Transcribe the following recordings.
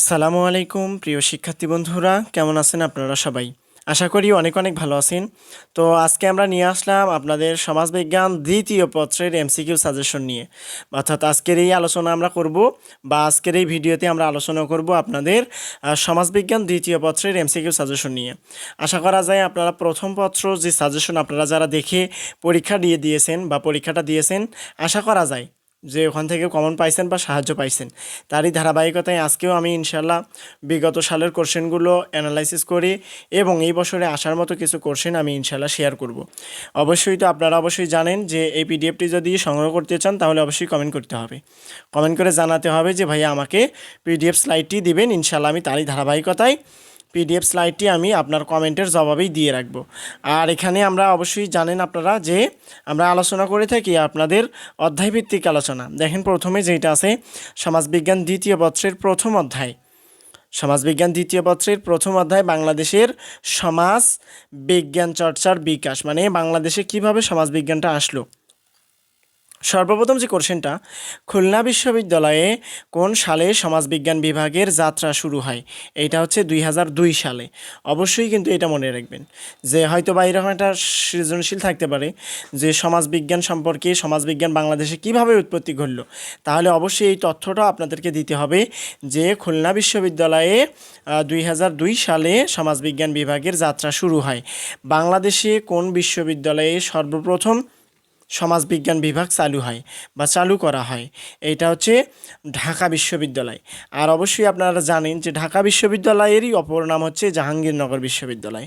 আসসালামু আলাইকুম, প্রিয় শিক্ষার্থী বন্ধুরা। কেমন আছেন আপনারা সবাই? আশা করি অনেক অনেক ভালো আছেন। তো আজকে আমরা নিয়ে আসলাম আপনাদের সমাজবিজ্ঞান দ্বিতীয় পত্রের এমসিকিউ সাজেশন নিয়ে। অর্থাৎ আজকের এই আলোচনা আমরা করব বা আজকের এই ভিডিওতে আমরা আলোচনা করব আপনাদের সমাজবিজ্ঞান দ্বিতীয় পত্রের এমসিকিউ সাজেশন নিয়ে। আশা করা যায় আপনারা প্রথম পত্র যে সাজেশন আপনারা যারা দেখে পরীক্ষা দিয়ে দিয়েছেন বা পরীক্ষাটা দিয়েছেন, আশা করা যায় যে ওখান থেকে কমন পাইছেন বা সাহায্য পাইছেন, তারই ধারাবাহিকতায় আজকেও আমি ইনশাল্লাহ বিগত সালের কোশ্চেনগুলো অ্যানালাইসিস করি এবং এই বছরে আসার মতো কিছু কোশ্চেন আমি ইনশাল্লাহ শেয়ার করব। অবশ্যই তো আপনারা অবশ্যই জানেন যে এই পিডিএফটি যদি সংগ্রহ করতে চান, তাহলে অবশ্যই কমেন্ট করতে হবে। কমেন্ট করে জানাতে হবে যে ভাইয়া আমাকে পিডিএফ স্লাইডটি দিবেন ইনশাল্লাহ আমি তারই ধারাবাহিকতায় পিডিএফ স্লাইডটি আমি আপনার কমেন্টের জবাবেই দিয়ে রাখব। আর এখানে আমরা অবশ্যই জানেন আপনারা যে আমরা আলোচনা করে থাকি আপনাদের অধ্যায়ভিত্তিক আলোচনা। দেখেন প্রথমে যেটা আছে, সমাজবিজ্ঞান দ্বিতীয় পত্রের প্রথম অধ্যায়। সমাজবিজ্ঞান দ্বিতীয় পত্রের প্রথম অধ্যায় বাংলাদেশের সমাজ বিজ্ঞান চর্চার বিকাশ। মানে বাংলাদেশে কীভাবে সমাজবিজ্ঞানটা আসলো। সর্বপ্রথম যে কোশ্চেনটা, খুলনা বিশ্ববিদ্যালয়ে কোন সালে সমাজবিজ্ঞান বিভাগের যাত্রা শুরু হয়? এটা হচ্ছে দুই হাজার দুই সালে। অবশ্যই কিন্তু এটা মনে রাখবেন যে হয়তো বা এরকম একটা সৃজনশীল থাকতে পারে যে সমাজবিজ্ঞান সম্পর্কে সমাজবিজ্ঞান বাংলাদেশে কীভাবে উৎপত্তি ঘটল। তাহলে অবশ্যই এই তথ্যটা আপনাদেরকে দিতে হবে যে খুলনা বিশ্ববিদ্যালয়ে দুই হাজার দুই সালে সমাজবিজ্ঞান বিভাগের যাত্রা শুরু হয়। বাংলাদেশে কোন বিশ্ববিদ্যালয়ে সর্বপ্রথম সমাজবিজ্ঞান বিভাগ চালু হয় বা চালু করা হয়। এইটা হচ্ছে ঢাকা বিশ্ববিদ্যালয়। আর অবশ্যই আপনারা জানেন যে ঢাকা বিশ্ববিদ্যালয়েরই অপর নাম হচ্ছে জাহাঙ্গীরনগর বিশ্ববিদ্যালয়।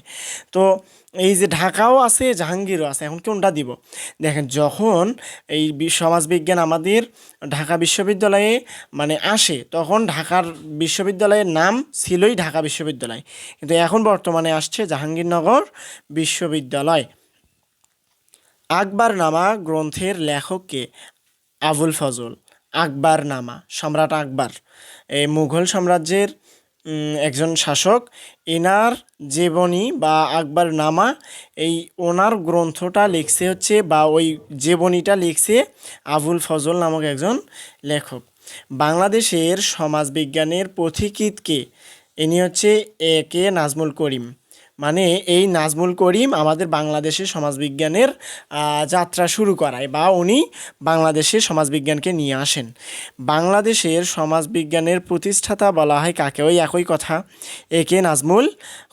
তো এই যে ঢাকাও আছে, জাহাঙ্গীরও আছে, এখন কোনটা দিব? দেখেন, যখন এই সমাজবিজ্ঞান আমাদের ঢাকা বিশ্ববিদ্যালয়ে মানে আসে, তখন ঢাকার বিশ্ববিদ্যালয়ের নাম ছিলই ঢাকা বিশ্ববিদ্যালয়। কিন্তু এখন বর্তমানে আসছে জাহাঙ্গীরনগর বিশ্ববিদ্যালয়। আকবরনামা গ্রন্থের লেখককে আবুল ফজল আকবরনামা সম্রাট আকবর। এই মুঘল সাম্রাজ্যের একজন শাসক, এনার জীবনী বা আকবরনামা এই ওনার গ্রন্থটা লিখছে হচ্ছে বা ওই জীবনীটা লিখছে আবুল ফজল নামক একজন লেখক। বাংলাদেশের সমাজবিজ্ঞানের পথিকৃতকে ইনি হচ্ছে এ কে নাজমুল করিম। মানে এই নাজমুল করিম আমাদের বাংলাদেশের সমাজবিজ্ঞানের যাত্রা শুরু করায় বা উনি বাংলাদেশের সমাজবিজ্ঞানকে নিয়ে আসেন। বাংলাদেশের সমাজবিজ্ঞানের প্রতিষ্ঠাতা বলা হয় কাকে? ওই একই কথা। একে নাজমুল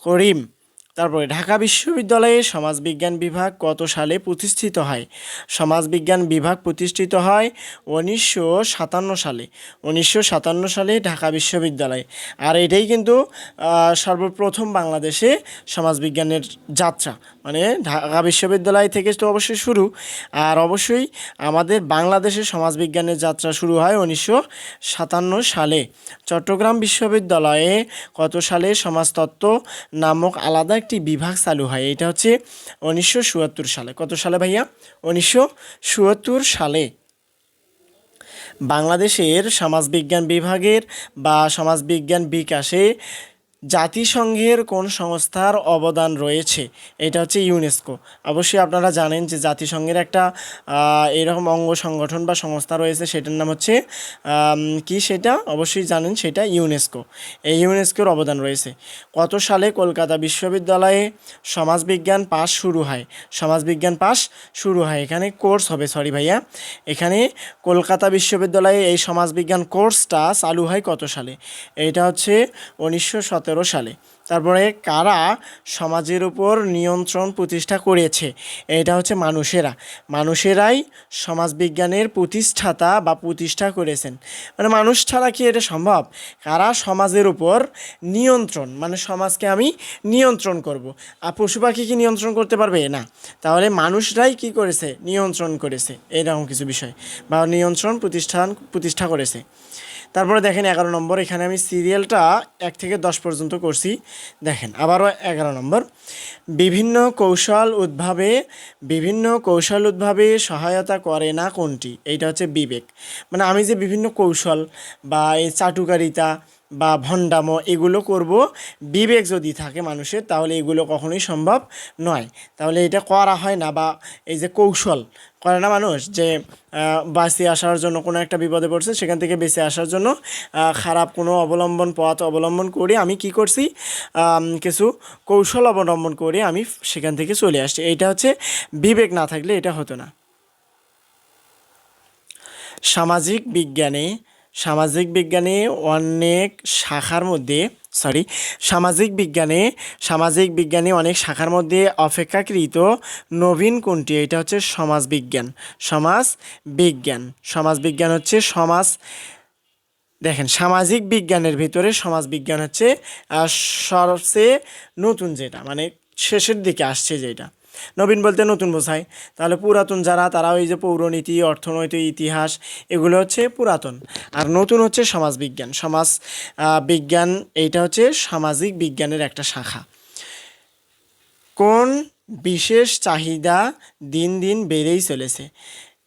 করিম। তারপরে ঢাকা বিশ্ববিদ্যালয়ে সমাজবিজ্ঞান বিভাগ কত সালে প্রতিষ্ঠিত হয়? সমাজবিজ্ঞান বিভাগ প্রতিষ্ঠিত হয় উনিশশো সাতান্ন সালে। উনিশশো সাতান্ন সালে ঢাকা বিশ্ববিদ্যালয়ে। আর এটাই কিন্তু সর্বপ্রথম বাংলাদেশে সমাজবিজ্ঞানের যাত্রা। মানে ঢাকা বিশ্ববিদ্যালয় থেকে তো অবশ্যই শুরু। আর অবশ্যই আমাদের বাংলাদেশের সমাজবিজ্ঞানের যাত্রা শুরু হয় উনিশশো সাতান্ন সালে। চট্টগ্রাম বিশ্ববিদ্যালয়ে কত সালে সমাজতত্ত্ব নামক আলাদা একটি বিভাগ চালু হয়? এটা হচ্ছে উনিশশো চুয়াত্তর সালে। কত সালে ভাইয়া? উনিশশো চুয়াত্তর সালে। বাংলাদেশের সমাজবিজ্ঞান বিভাগের বা সমাজবিজ্ঞান বিকাশে জাতিসংঘের কোন সংস্থার অবদান রয়েছে? এটা হচ্ছে ইউনেস্কো। অবশ্যই আপনারা জানেন যে জাতিসংঘের একটা এরকম অঙ্গ সংগঠন বা সংস্থা রয়েছে, সেটার নাম হচ্ছে কি সেটা? অবশ্যই জানেন সেটা ইউনেস্কো। এই ইউনেস্কোর অবদান রয়েছে। কত সালে কলকাতা বিশ্ববিদ্যালয়ে সমাজবিজ্ঞান পাশ শুরু হয়? সমাজবিজ্ঞান পাশ শুরু হয়। এখানে কোর্স হবে, সরি ভাইয়া। এখানে কলকাতা বিশ্ববিদ্যালয়ে এই সমাজবিজ্ঞান কোর্সটা চালু হয় কত সালে? এটা হচ্ছে উনিশশো সতেরো সালে। তারপরে কারা সমাজের উপর নিয়ন্ত্রণ প্রতিষ্ঠা করেছে? এটা হচ্ছে মানুষেরা। মানুষেরাই সমাজবিজ্ঞানের প্রতিষ্ঠাতা বা প্রতিষ্ঠা করেছেন। মানে মানুষ ছাড়া কি এটা সম্ভব? কারা সমাজের উপর নিয়ন্ত্রণ মানে সমাজকে আমি নিয়ন্ত্রণ করব। আর পশু পাখি কি নিয়ন্ত্রণ করতে পারবে? না। তাহলে মানুষরাই কি করেছে? নিয়ন্ত্রণ করেছে। এরকম কিছু বিষয়। বা নিয়ন্ত্রণ প্রতিষ্ঠান প্রতিষ্ঠা করেছে। তারপরে দেখেন এগারো নম্বর, এখানে আমি সিরিয়ালটা এক থেকে দশ পর্যন্ত করছি। দেখেন, আবারও এগারো নম্বর। বিভিন্ন কৌশল উদ্ভাবে, বিভিন্ন কৌশল উদ্ভাবে সহায়তা করে না কোনটি? এইটা হচ্ছে বিবেক। মানে আমি যে বিভিন্ন কৌশল বা এই চাটুকারিতা বা ভণ্ডামো এগুলো করব। বিবেক যদি থাকে মানুষের, তাহলে এগুলো কখনোই সম্ভব নয়। তাহলে এটা করা হয় না বা এই যে কৌশল করে না মানুষ যে বাঁচিয়ে আসার জন্য কোনো একটা বিপদে পড়ছে, সেখান থেকে বেঁচে আসার জন্য খারাপ কোনো অবলম্বন, পথ অবলম্বন করে আমি কি করছি কিছু কৌশল অবলম্বন করে আমি সেখান থেকে চলে আসছি। এইটা হচ্ছে বিবেক না থাকলে এটা হতো না। সামাজিক বিজ্ঞানে সামাজিক বিজ্ঞানে অনেক শাখার মধ্যে সরি সামাজিক বিজ্ঞানে সামাজিক বিজ্ঞানে অনেক শাখার মধ্যে অপেক্ষাকৃত নবীন কোনটি? এটা হচ্ছে সমাজ বিজ্ঞান। সমাজ বিজ্ঞান। সমাজ বিজ্ঞান হচ্ছে সমাজ, দেখেন, সামাজিক বিজ্ঞানের ভিতরে সমাজ বিজ্ঞান হচ্ছে সবচেয়ে নতুন যেটা মানে শেষের দিকে আসছে যেটা। নবীন বলতে নতুন বোঝায়। তাহলে পুরাতন যারা, তারা ওই যে পৌরনীতি, অর্থনৈতিক ইতিহাস, এগুলো হচ্ছে পুরাতন। আর নতুন হচ্ছে সমাজ বিজ্ঞান সমাজ বিজ্ঞান, এইটা হচ্ছে সামাজিক বিজ্ঞানের একটা শাখা। কোন বিশেষ চাহিদা দিন দিন বেড়েই চলেছে?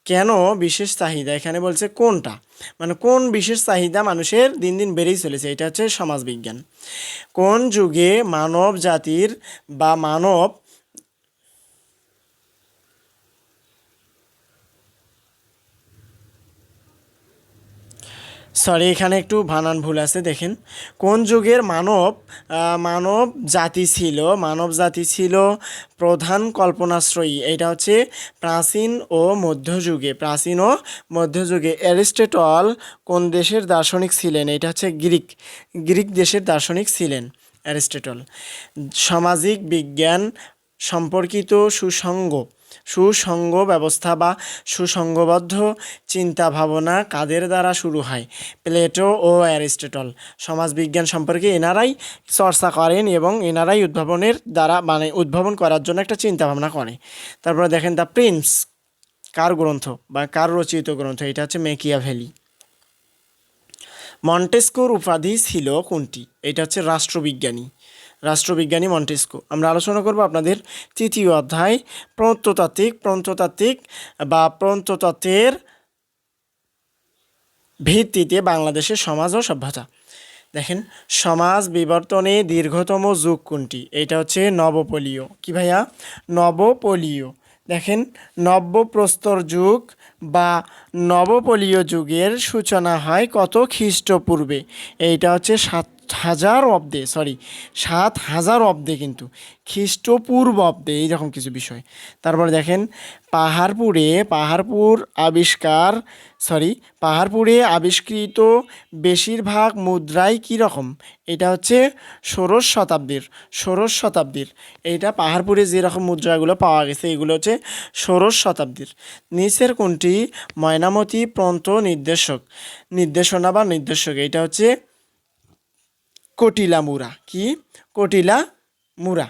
কেন বিশেষ চাহিদা? এখানে বলছে কোনটা? মানে কোন বিশেষ চাহিদা মানুষের দিন দিন বেড়েই চলেছে? এটা হচ্ছে সমাজবিজ্ঞান। কোন যুগে মানব জাতির বা মানব সরি এখানে একটু বানান ভুল আছে, দেখেন। কোন যুগের মানব মানব জাতি ছিল, মানব জাতি ছিল প্রধান কল্পনাশ্রয়ী, এটা হচ্ছে প্রাচীন ও মধ্যযুগে। প্রাচীন ও মধ্যযুগে অ্যারিস্টটল কোন দেশের দার্শনিক ছিলেন? এটা হচ্ছে গ্রিক গ্রিক দেশের দার্শনিক ছিলেন অ্যারিস্টটল। সামাজিক বিজ্ঞান সম্পর্কিত সুসঙ্গ সুসঙ্গ ব্যবস্থা বা সুসঙ্গবদ্ধ চিন্তা ভাবনা কাদের দ্বারা শুরু হয়? প্লেটো ও অ্যারিস্টটল। সমাজবিজ্ঞান সম্পর্কে এনারাই চর্চা করেন এবং এনারাই উদ্ভাবনের দ্বারা মানে উদ্ভাবন করার জন্য একটা চিন্তা ভাবনা করে। তারপরে দেখেন দ্য প্রিন্স। কার গ্রন্থ বা কার রচিত গ্রন্থ? এটা হচ্ছে মেকিয়া ভ্যালি মন্টেস্কোর উপাধি ছিল কোনটি? এটা হচ্ছে রাষ্ট্রবিজ্ঞানী। রাষ্ট্রবিজ্ঞানী মন্টেস্কো। আমরা আলোচনা করব আপনাদের তৃতীয় অধ্যায়, প্রন্ততাত্ত্বিক প্রন্ততাত্ত্বিক বা প্রন্ততত্ত্বের ভিত্তিতে বাংলাদেশের সমাজ ও সভ্যতা। দেখেন, সমাজ বিবর্তনে দীর্ঘতম যুগ কোনটি? এটা হচ্ছে নবপলীয় কি ভাইয়া? নবপলীয় দেখেন, নব্যপ্রস্তর যুগ বা নবপলীয় যুগের সূচনা হয় কত খ্রিস্টপূর্বে? এইটা হচ্ছে সাত হাজার অব্দে সরি সাত হাজার অব্দে কিন্তু, খ্রিস্টপূর্ব অব্দে এইরকম কিছু বিষয়। তারপর দেখেন, পাহাড়পুরে, পাহাড়পুর আবিষ্কার সরি পাহাড়পুরে আবিষ্কৃত বেশিরভাগ মুদ্রাই কী রকম? এটা হচ্ছে ষোড়শ শতাব্দীর ষোড়শ শতাব্দীর। এইটা পাহাড়পুরে যেরকম মুদ্রাগুলো পাওয়া গেছে, এগুলো হচ্ছে ষোড়শ শতাব্দীর। নিচের কোনটি? ময়নামতি প্রন্ত নির্দেশক, নির্দেশনা বা নির্দেশক, এটা হচ্ছে কটিলা মুরা কি কটিলা মুরা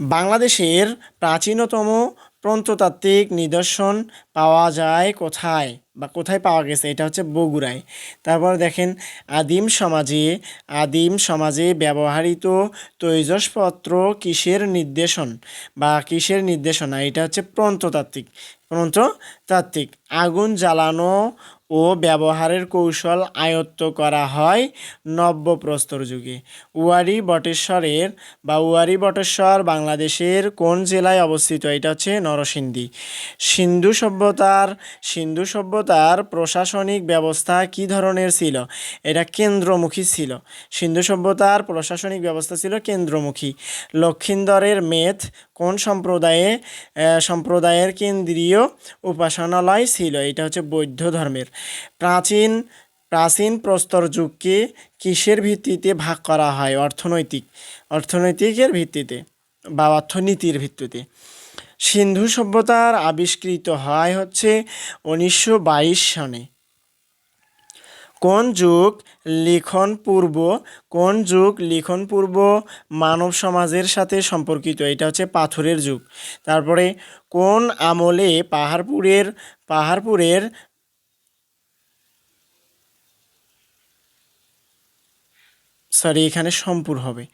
বাংলাদেশের প্রাচীনতম প্রন্ততাত্ত্বিক নিদর্শন পাওয়া যায় কোথায় বা কোথায় পাওয়া গেছে? এটা হচ্ছে বগুড়ায়। তারপর দেখেন, আদিম সমাজে আদিম সমাজে ব্যবহৃত তৈজসপত্র কিসের নির্দেশন বা কিসের নির্দেশনা? এটা হচ্ছে প্রন্ততাত্ত্বিক প্রন্ততাত্ত্বিক আগুন জ্বালানো ও ব্যবহারের কৌশল আয়ত্ত করা হয় নব্যপ্রস্তর যুগে। উয়ারি বটেশ্বরের বা উয়ারি বটেশ্বর বাংলাদেশের কোন জেলায় অবস্থিত? এটা হচ্ছে নরসিংদী। সিন্ধু সভ্যতার সিন্ধু সভ্যতার প্রশাসনিক ব্যবস্থা কি ধরনের ছিল? এটা কেন্দ্রমুখী ছিল। সিন্ধু সভ্যতার প্রশাসনিক ব্যবস্থা ছিল কেন্দ্রমুখী। লক্ষিন্দরের মেথ কোন সম্প্রদায়ে সম্প্রদায়ের কেন্দ্রীয় উপাসনালয় ছিল, এটা হচ্ছে বৌদ্ধ ধর্মের। প্রাচীন প্রাচীন প্রস্তর যুগকে কিসের ভিত্তিতে ভাগ করা হয়? অর্থনৈতিক, অর্থনৈতিকের ভিত্তিতে বা অর্থনীতির ভিত্তিতে। সিন্ধু সভ্যতার আবিষ্কৃত হয় হচ্ছে উনিশশো বাইশ সনে কোন যুগ লিখন পূর্ব, কোন যুগ লিখন পূর্ব মানব সমাজের সাথে সম্পর্কিত? এটা হচ্ছে পাথরের যুগ। তারপরে কোন আমলে পাহাড়পুরের পাহাড়পুরের সরি, এখানে সম্পুর হবে।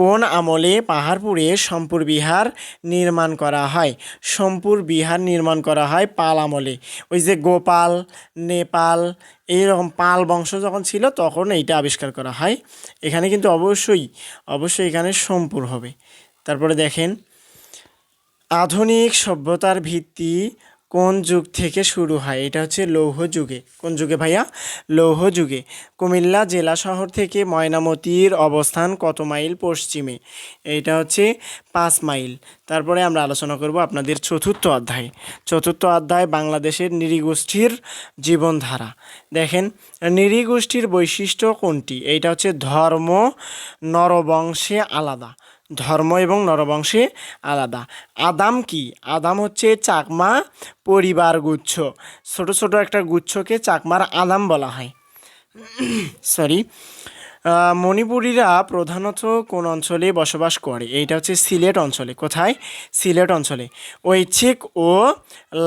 কোন আমলে পাহাড়পুরে সম্পুর বিহার নির্মাণ করা হয়? সম্পুর বিহার নির্মাণ করা হয় পাল আমলে। ওই যে গোপাল, নেপাল, এইরকম পাল বংশ যখন ছিল তখন এইটা আবিষ্কার করা হয়। এখানে কিন্তু অবশ্যই অবশ্যই এখানে সম্পুর হবে। তারপরে দেখেন, আধুনিক সভ্যতার ভিত্তি কোন যুগ থেকে শুরু হয়? এটা হচ্ছে লৌহ যুগে। কোন যুগে ভাইয়া? লৌহ যুগে। কুমিল্লা জেলা শহর থেকে ময়নামতির অবস্থান কত মাইল পশ্চিমে? এটা হচ্ছে পাঁচ মাইল। তারপরে আমরা আলোচনা করব আপনাদের চতুর্থ অধ্যায়। চতুর্থ অধ্যায় বাংলাদেশের নৃগোষ্ঠীর জীবনধারা। দেখেন নৃগোষ্ঠীর বৈশিষ্ট্য কোনটি? এইটা হচ্ছে ধর্ম নরবংশে আলাদা। ধর্ম এবং নরবংশে আলাদা। আদাম কি? আদাম হচ্ছে চাকমা পরিবার গুচ্ছ। ছোট ছোট একটা গুচ্ছকে চাকমার আদাম বলা হয়। সরি মণিপুরীরা প্রধানত কোন অঞ্চলে বসবাস করে? এইটা হচ্ছে সিলেট অঞ্চলে। কোথায়? সিলেট অঞ্চলে। ঐচ্ছিক ও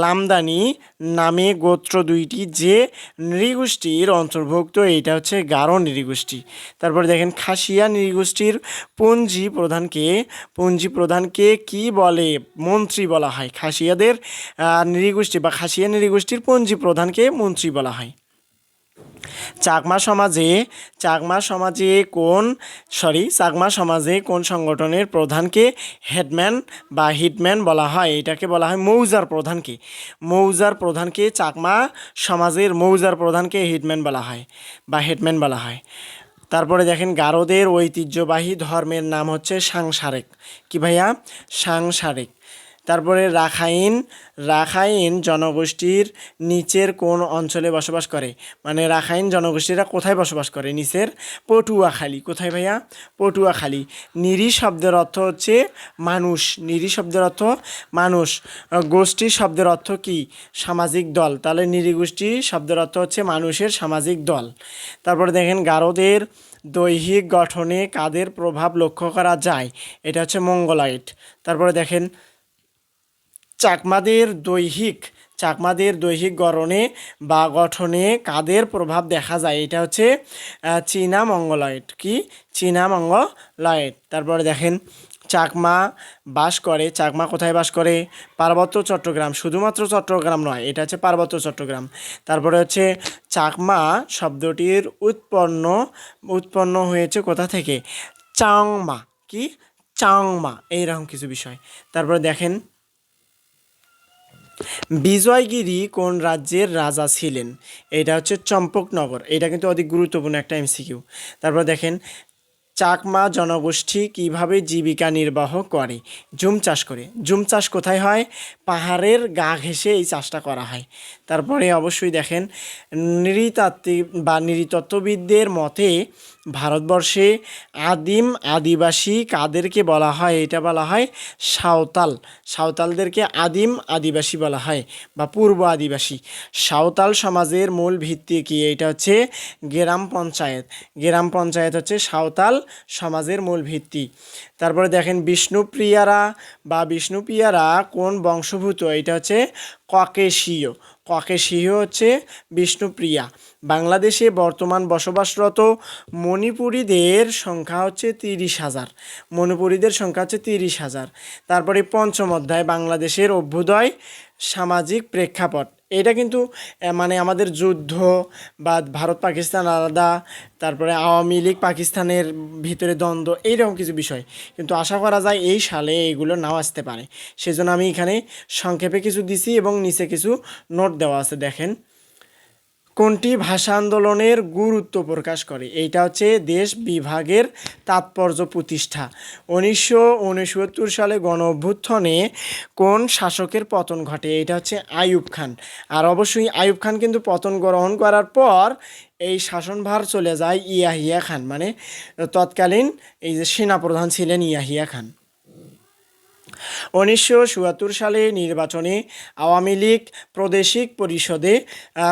লামদানি নামে গোত্র দুইটি যে নৃগোষ্ঠীর অন্তর্ভুক্ত, এইটা হচ্ছে গারো নৃগোষ্ঠী। তারপরে দেখেন, খাসিয়া নৃগোষ্ঠীর পুঞ্জি প্রধানকে পঞ্জি প্রধানকে কি বলে? মন্ত্রী বলা হয়। খাসিয়াদের নৃগোষ্ঠী বা খাসিয়া নৃগোষ্ঠীর পুঞ্জি প্রধানকে মন্ত্রী বলা হয়। চাকমা সমাজে চাকমা সমাজে কোন সরি চাকমা সমাজে কোন সংগঠনের প্রধানকে হেডম্যান বা হিটম্যান বলা হয়? এটাকে বলা হয় মৌজার প্রধানকে। মৌজার প্রধানকে চাকমা সমাজের মৌজার প্রধানকে হিটম্যান বলা হয় বা হেডম্যান বলা হয়। তারপরে দেখেন, গারোদের ঐতিহ্যবাহী ধর্মের নাম হচ্ছে সাংসারিক। কি ভাইয়া? সাংসারিক। তারপরে রাখাইন রাখাইন জনগোষ্ঠীর নিচের কোন অঞ্চলে বসবাস করে? মানে রাখাইন জনগোষ্ঠীরা কোথায় বসবাস করে? নিচের পটুয়াখালী। কোথায় ভাইয়া? পটুয়াখালী। নিরি শব্দের অর্থ হচ্ছে মানুষ। নিরি শব্দের অর্থ মানুষ। গোষ্ঠী শব্দের অর্থ কি? সামাজিক দল। তাহলে নিরীগোষ্ঠী শব্দের অর্থ হচ্ছে মানুষের সামাজিক দল। তারপরে দেখেন গারোদের দৈহিক গঠনে কাদের প্রভাব লক্ষ্য করা যায়? এটা হচ্ছে মঙ্গলাইট তারপরে দেখেন চাকমাদের দৈহিক চাকমাদের দৈহিক গড়নে বা গঠনে কাদের প্রভাব দেখা যায়? এটা হচ্ছে চীনা মঙ্গলয়েড। কি? চীনা মঙ্গলয়েড। তারপরে দেখেন, চাকমা বাস করে। চাকমা কোথায় বাস করে? পার্বত্য চট্টগ্রাম। শুধুমাত্র চট্টগ্রাম নয়, এটা হচ্ছে পার্বত্য চট্টগ্রাম। তারপরে হচ্ছে, চাকমা শব্দটির উৎপন্ন উৎপন্ন হয়েছে কোথা থেকে? চাংমা। কি? চাংমা। এইরকম কিছু বিষয়। তারপরে দেখেন বিজয়গিরি কোন রাজ্যের রাজা ছিলেন? এটা হচ্ছে চম্পকনগর। এটা কিন্তু অধিক গুরুত্বপূর্ণ একটা এমসিকিউ। তারপর দেখেন, চাকমা জনগোষ্ঠী কীভাবে জীবিকা নির্বাহ করে? জুম চাষ করে। জুম চাষ কোথায় হয়? পাহাড়ের গা ঘেঁষে এই চাষটা করা হয়। তারপরে অবশ্যই দেখেন, নৃতাত্ত্বিক বা নৃতত্ত্ববিদদের মতে ভারতবর্ষে আদিম আদিবাসী কাদেরকে বলা হয়? এটা বলা হয় সাঁওতাল। সাঁওতালদেরকে আদিম আদিবাসী বলা হয় বা পূর্ব আদিবাসী। সাঁওতাল সমাজের মূল ভিত্তি কি? এটা হচ্ছে গ্রাম পঞ্চায়েত। গ্রাম পঞ্চায়েত হচ্ছে সাঁওতাল সমাজের মূল ভিত্তি। তারপরে দেখেন বিষ্ণুপ্রিয়ারা বা বিষ্ণুপ্রিয়ারা কোন বংশভূত? এটা হচ্ছে ককেশীয়। ককেশীয় হচ্ছে বিষ্ণুপ্রিয়া। বাংলাদেশে বর্তমান বসবাসরত মণিপুরীদের সংখ্যা হচ্ছে তিরিশ হাজার। মণিপুরীদের সংখ্যা হচ্ছে তিরিশ হাজার। তারপরে পঞ্চম অধ্যায়, বাংলাদেশের অভ্যুদয় সামাজিক প্রেক্ষাপট। এটা কিন্তু মানে আমাদের যুদ্ধ বা ভারত পাকিস্তান আলাদা, তারপরে আওয়ামী লীগ পাকিস্তানের ভিতরে দ্বন্দ্ব, এইরকম কিছু বিষয়। কিন্তু আশা করা যায় এই সালে এইগুলো নাও আসতে পারে। সেজন্য আমি এখানে সংক্ষেপে কিছু দিছি এবং নিচে কিছু নোট দেওয়া আছে, দেখেন। কোনটি ভাষা আন্দোলনের গুরুত্ব প্রকাশ করে? এইটা হচ্ছে দেশ বিভাগের তাৎপর্য প্রতিষ্ঠা। উনিশশো উনসত্তর সালে গণ অভ্যুত্থানে কোন শাসকের পতন ঘটে? এটা হচ্ছে আইয়ুব খান। আর অবশ্যই আয়ুব খান কিন্তু পতন গ্রহণ করার পর এই শাসনভার চলে যায় ইয়াহিয়া খান। মানে তৎকালীন এই যে সেনাপ্রধান ছিলেন ইয়াহিয়া খান। উনিশশো চুয়াত্তর সালে নির্বাচনে আওয়ামী লীগ প্রাদেশিক পরিষদে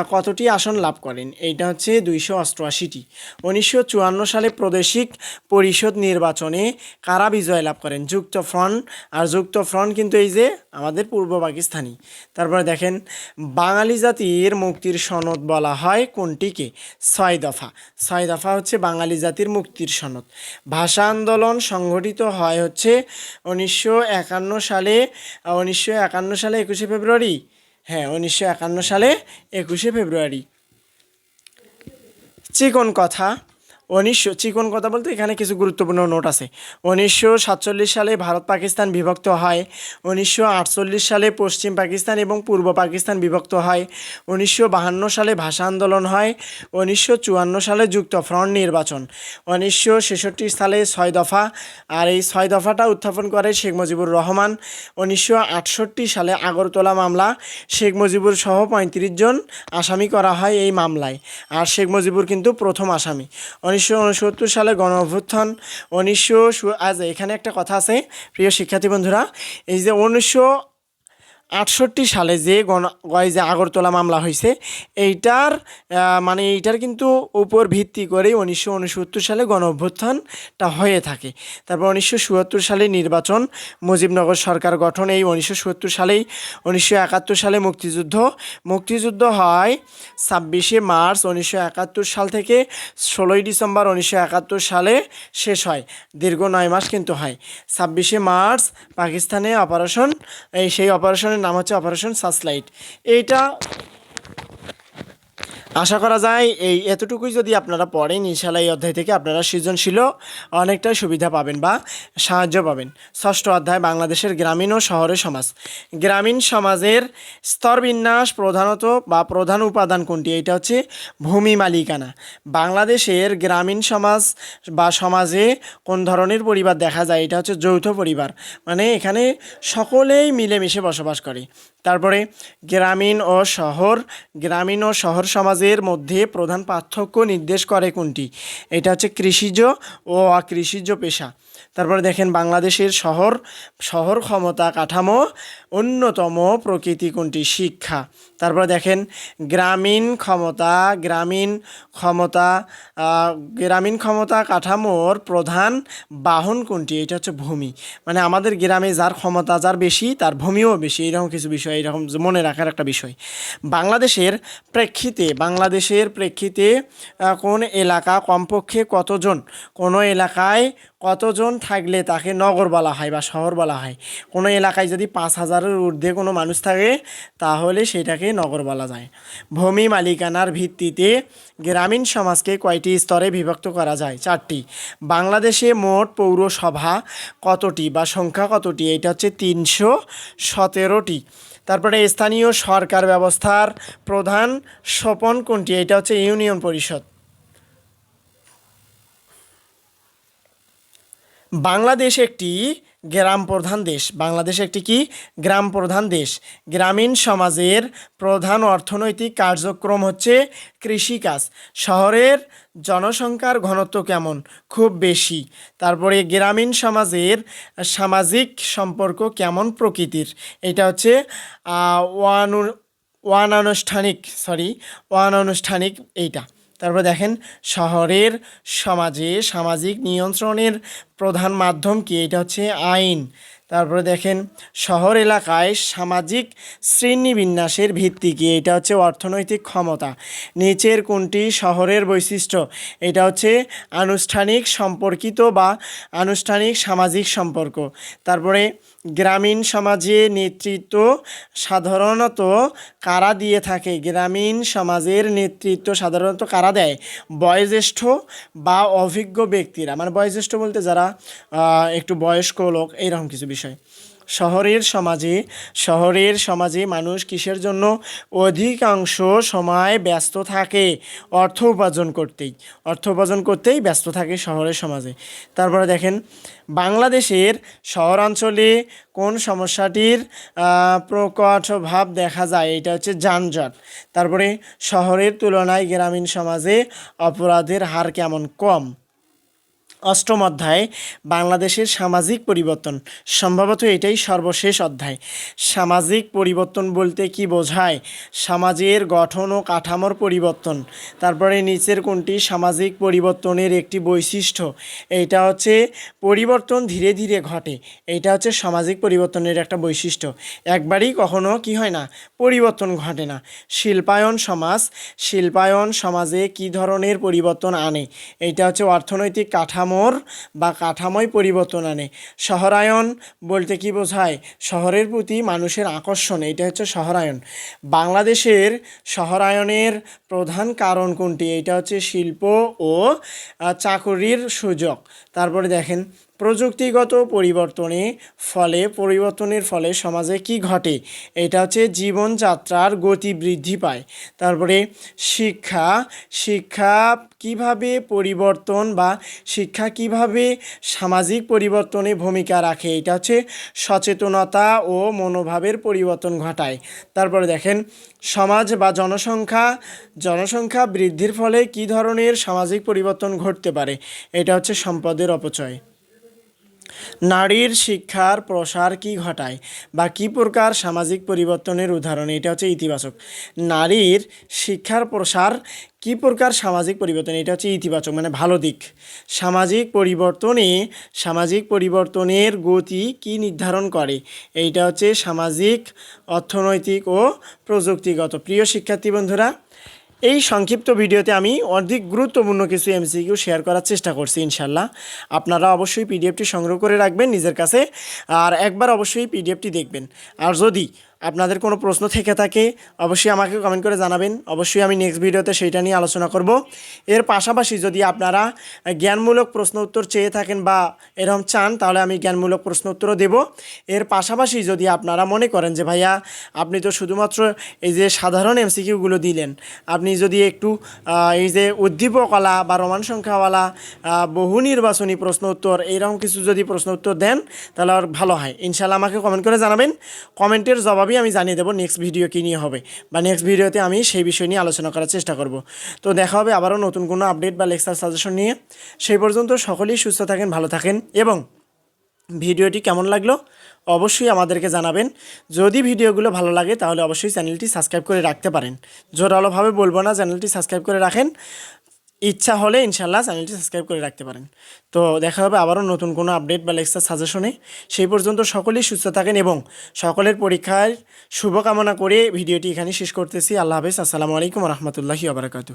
কতটি আসন লাভ করেন? এইটা হচ্ছে দুইশো অষ্টআশিটি। উনিশশো চুয়ান্ন সালে প্রাদেশিক পরিষদ নির্বাচনে কারা বিজয় লাভ করেন? যুক্ত ফ্রন্ট। আর যুক্ত ফ্রন্ট কিন্তু এই যে আমাদের পূর্ব পাকিস্তানি। তারপরে দেখেন, বাঙালি জাতির মুক্তির সনদ বলা হয় কোনটিকে? ছয় দফা। ছয় দফা হচ্ছে বাঙালি জাতির মুক্তির সনদ। ভাষা আন্দোলন সংগঠিত হয় হচ্ছে উনিশশো একান্ন সালে উনিশশো একান্ন সালে একুশে ফেব্রুয়ারি। হ্যাঁ উনিশশো একান্ন সালে একুশে ফেব্রুয়ারি। চিকন কথা। উনিশশো চিকন কথা বলতে এখানে কিছু গুরুত্বপূর্ণ নোট আছে। উনিশশো সাতচল্লিশ সালে ভারত পাকিস্তান বিভক্ত হয়। উনিশশো আটচল্লিশ সালে পশ্চিম পাকিস্তান এবং পূর্ব পাকিস্তান বিভক্ত হয়। উনিশশো বাহান্ন সালে ভাষা আন্দোলন হয়। উনিশশো চুয়ান্ন সালে যুক্ত ফ্রন্ট নির্বাচন। উনিশশো ছেষট্টি সালে ছয় দফা। আর এই ছয় দফাটা উত্থাপন করে শেখ মুজিবুর রহমান। উনিশশো আটষট্টি সালে আগরতলা মামলা। শেখ মুজিবুর সহ পঁয়ত্রিশ জন আসামি করা হয় এই মামলায়। আর শেখ মুজিবুর কিন্তু প্রথম আসামি। উনিশশো উনসত্তর সালে গণ অভ্যুত্থান উনিশশো আজ এখানে একটা কথা আছে, প্রিয় শিক্ষার্থী বন্ধুরা। এই যে উনিশশো আটষট্টি সালে যে গণ যে আগরতলা মামলা হয়েছে, এইটার মানে এইটার কিন্তু উপর ভিত্তি করেই উনিশশো উনসত্তর সালে গণ অভ্যুত্থানটা হয়ে থাকে। তারপর উনিশশো চুয়াত্তর সালে নির্বাচন, মুজিবনগর সরকার গঠন, এই উনিশশো সত্তর সালেই উনিশশো একাত্তর সালে মুক্তিযুদ্ধ। মুক্তিযুদ্ধ হয় ছাব্বিশে মার্চ উনিশশো একাত্তর সাল থেকে ষোলোই ডিসেম্বর উনিশশো একাত্তর সালে শেষ হয়, দীর্ঘ নয় মাস কিন্তু হয়। ছাব্বিশে মার্চ পাকিস্তানে অপারেশন, এই সেই অপারেশনের নাম হচ্ছে অপারেশন সার্চলাইট এইটা আশা করা যায় এই এতটুকুই যদি আপনারা পড়েন ইনশাল্লাহ এই অধ্যায় থেকে আপনারা সৃজনশীল অনেকটাই সুবিধা পাবেন বা সাহায্য পাবেন। ষষ্ঠ অধ্যায়, বাংলাদেশের গ্রামীণ ও শহরের সমাজ। গ্রামীণ সমাজের স্তরবিন্যাস প্রধানত বা প্রধান উপাদান কোনটি? এটা হচ্ছে ভূমি মালিকানা। বাংলাদেশের গ্রামীণ সমাজ বা সমাজে কোন ধরনের পরিবার দেখা যায়? এটা হচ্ছে যৌথ পরিবার। মানে এখানে সকলেই মিলেমিশে বসবাস করে। তারপরে গ্রামীণ ও শহর, গ্রামীণ ও শহর সমাজের মধ্যে প্রধান পার্থক্য নির্দেশ করে কোনটি? এটা হচ্ছে কৃষিজ ও অকৃষিজ পেশা। তারপরে দেখেন বাংলাদেশের শহর শহর ক্ষমতা কাঠামো, অন্যতম প্রকৃতি কোনটি? শিক্ষা। তারপরে দেখেন গ্রামীণ ক্ষমতা গ্রামীণ ক্ষমতা গ্রামীণ ক্ষমতা কাঠামোর প্রধান বাহন কোনটি? এটা হচ্ছে ভূমি। মানে আমাদের গ্রামে যার ক্ষমতা যার বেশি, তার ভূমিও বেশি। এরকম কিছু বিষয় এরকম মনে রাখার একটা বিষয়। বাংলাদেশের প্রেক্ষিতে বাংলাদেশের প্রেক্ষিতে কোন এলাকা কমপক্ষে কতজন? কোনো এলাকায় কতজন থাকলে তাকে নগর বলা হয় বা শহর বলা হয়। কোনো এলাকায় যদি পাঁচ হাজারের ঊর্ধ্বে কোনো মানুষ থাকে, তাহলে সেটাকে নগর বলা যায়। ভূমি মালিকানার ভিত্তিতে গ্রামীণ সমাজকে কয়টি স্তরে বিভক্ত করা যায়? চারটি। বাংলাদেশে মোট পৌরসভা কতটি বা সংখ্যা কতটি? এটা হচ্ছে তিনশো সতেরোটি। তারপরে স্থানীয় সরকার ব্যবস্থার প্রধান স্বপন কোনটি? এটা হচ্ছে ইউনিয়ন পরিষদ। বাংলাদেশ একটি গ্রাম প্রধান দেশ। বাংলাদেশ একটি কি? গ্রাম প্রধান দেশ। গ্রামীণ সমাজের প্রধান অর্থনৈতিক কার্যক্রম হচ্ছে কৃষিকাজ। শহরের জনসংখ্যার ঘনত্ব কেমন? খুব বেশি। তারপরে গ্রামীণ সমাজের সামাজিক সম্পর্ক কেমন প্রকৃতির? এটা হচ্ছে আহ, ওয়ানু অনানুষ্ঠানিক সরি অনানুষ্ঠানিক এইটা। তারপর দেখেন, শহরের সমাজে সামাজিক নিয়ন্ত্রণের প্রধান মাধ্যম কি? এটা হচ্ছে আইন। তারপরে দেখেন, শহর এলাকায় সামাজিক শ্রেণীবিন্যাসের ভিত্তি কি? এটা হচ্ছে অর্থনৈতিক ক্ষমতা। নিচের কোনটি? শহরের বৈশিষ্ট্য। এটা হচ্ছে আনুষ্ঠানিক সম্পর্কিত বা আনুষ্ঠানিক সামাজিক সম্পর্ক। তারপরে গ্রামীণ সমাজে নেতৃত্ব সাধারণত কারা দিয়ে থাকে? গ্রামীণ সমাজের নেতৃত্ব সাধারণত কারা দেয়? বয়োজ্যেষ্ঠ বা অভিজ্ঞ ব্যক্তিরা। মানে বয়োজ্যেষ্ঠ বলতে যারা একটু বয়স্ক লোক, এইরকম কিছু বিষয়। শহরের সমাজে শহরের সমাজে মানুষ কিসের জন্য অধিকাংশ সময় ব্যস্ত থাকে? অর্থ উপার্জন করতেই অর্থ উপার্জন করতেই ব্যস্ত থাকে শহরের সমাজে। তারপরে দেখেন বাংলাদেশের শহরাঞ্চলে কোন সমস্যাটির আহ, প্রকট ভাব দেখা যায়? এটা হচ্ছে যানজট। তারপরে শহরের তুলনায় গ্রামীণ সমাজে অপরাধের হার কেমন? কম। অষ্টম অধ্যায়, বাংলাদেশের সামাজিক পরিবর্তন। সম্ভবত এটাই সর্বশেষ অধ্যায়। সামাজিক পরিবর্তন বলতে কি বোঝায়? সমাজের গঠন ও কাঠামোর পরিবর্তন। তারপরে নিচের কোনটি? সামাজিক পরিবর্তনের একটি বৈশিষ্ট্য। এইটা হচ্ছে পরিবর্তন ধীরে ধীরে ঘটে। এইটা হচ্ছে সামাজিক পরিবর্তনের একটা বৈশিষ্ট্য। একবারই কখনো কি হয় না? পরিবর্তন ঘটে না। শিল্পায়ন সমাজ, শিল্পায়ন সমাজে কি ধরনের পরিবর্তন আনে? এইটা হচ্ছে অর্থনৈতিক কাঠামোর বা কাঠামোয় পরিবর্তন আনে। শহরায়ন বলতে কি বোঝায়? শহরের প্রতি মানুষের আকর্ষণ এটা হচ্ছে শহরায়ন। বাংলাদেশের শহরায়নের প্রধান কারণ কোনটি? এটা হচ্ছে শিল্প ও চাকরির সুযোগ। তারপরে দেখেন, প্রযুক্তিগত পরিবর্তনে ফলে, পরিবর্তনের ফলে সমাজে কি ঘটে? এটা হচ্ছে জীবনযাত্রার গতি বৃদ্ধি পায়। তারপরে শিক্ষা শিক্ষা কীভাবে পরিবর্তন বা শিক্ষা কীভাবে সামাজিক পরিবর্তনে ভূমিকা রাখে, এটা হচ্ছে সচেতনতা ও মনোভাবের পরিবর্তন ঘটায়। তারপরে দেখেন সমাজ বা জনসংখ্যা জনসংখ্যা বৃদ্ধির ফলে কি ধরনের সামাজিক পরিবর্তন ঘটতে পারে? এটা হচ্ছে সম্পদের অপচয়। নারীর শিক্ষার প্রসার কি ঘটায় বা কি প্রকার সামাজিক পরিবর্তনের উদাহরণ? এটা হচ্ছে ইতিবাচক। নারীর শিক্ষার প্রসার কি প্রকার সামাজিক পরিবর্তন? এটা হচ্ছে ইতিবাচক মানে ভালো দিক। সামাজিক পরিবর্তনে, সামাজিক পরিবর্তনের গতি কি নির্ধারণ করে? এইটা হচ্ছে সামাজিক, অর্থনৈতিক ও প্রযুক্তিগত। প্রিয় শিক্ষার্থী বন্ধুরা এই সংক্ষিপ্ত ভিডিওতে আমি অধিক গুরুত্বপূর্ণ কিছু এমসিকিউ শেয়ার করার চেষ্টা করছি ইনশাল্লাহ আপনারা অবশ্যই পিডিএফটি সংগ্রহ করে রাখবেন নিজের কাছে, আর একবার অবশ্যই পিডিএফটি দেখবেন। আর যদি আপনাদের কোনো প্রশ্ন থেকে থাকে, অবশ্যই আমাকে কমেন্ট করে জানাবেন। অবশ্যই আমি নেক্সট ভিডিওতে সেইটা নিয়ে আলোচনা করব। এর পাশাপাশি যদি আপনারা জ্ঞানমূলক প্রশ্ন উত্তর চেয়ে থাকেন বা এরকম চান, তাহলে আমি জ্ঞানমূলক প্রশ্ন উত্তরও দেব। এর পাশাপাশি যদি আপনারা মনে করেন যে, ভাইয়া, আপনি তো শুধুমাত্র এই যে সাধারণ এমসিকিউগুলো দিলেন, আপনি যদি একটু এই যে উদ্দীপকলা বা রোমান সংখ্যাওয়ালা বহু নির্বাচনী প্রশ্ন উত্তর এইরকম কিছু যদি প্রশ্ন উত্তর দেন, তাহলে আর ভালো হয়। ইনশাল্লাহ আমাকে কমেন্ট করে জানাবেন। কমেন্টের জবাবই আমি জানিয়ে দেবো নেক্সট ভিডিও কী নিয়ে হবে। বা নেক্সট ভিডিওতে আমি সেই বিষয় নিয়ে আলোচনা করার চেষ্টা করব। তো দেখা হবে আবারও নতুন কোনো আপডেট বা লেকচার সাজেশন নিয়ে। সেই পর্যন্ত সকলেই সুস্থ থাকেন, ভালো থাকেন এবং ভিডিওটি কেমন লাগল অবশ্যই আমাদেরকে জানাবেন। যদি ভিডিওগুলো ভালো লাগে তাহলে অবশ্যই চ্যানেলটি সাবস্ক্রাইব করে রাখতে পারেন। জোরালোভাবে বলব না, চ্যানেলটি সাবস্ক্রাইব করে রাখেন। ইচ্ছা হলে ইনশাল্লাহ চ্যানেলটি সাবস্ক্রাইব করে রাখতে পারেন। তো দেখা হবে আবারও নতুন কোনো আপডেট বা লেকচার সাজেশনে সেই পর্যন্ত সকলেই সুস্থ থাকেন এবং সকলের পরীক্ষায় শুভকামনা করে ভিডিওটি এখানে শেষ করতেছি। আল্লাহ হাফেজ। আসসালামু আলাইকুম রহমতুল্লাহি আবরাকাতু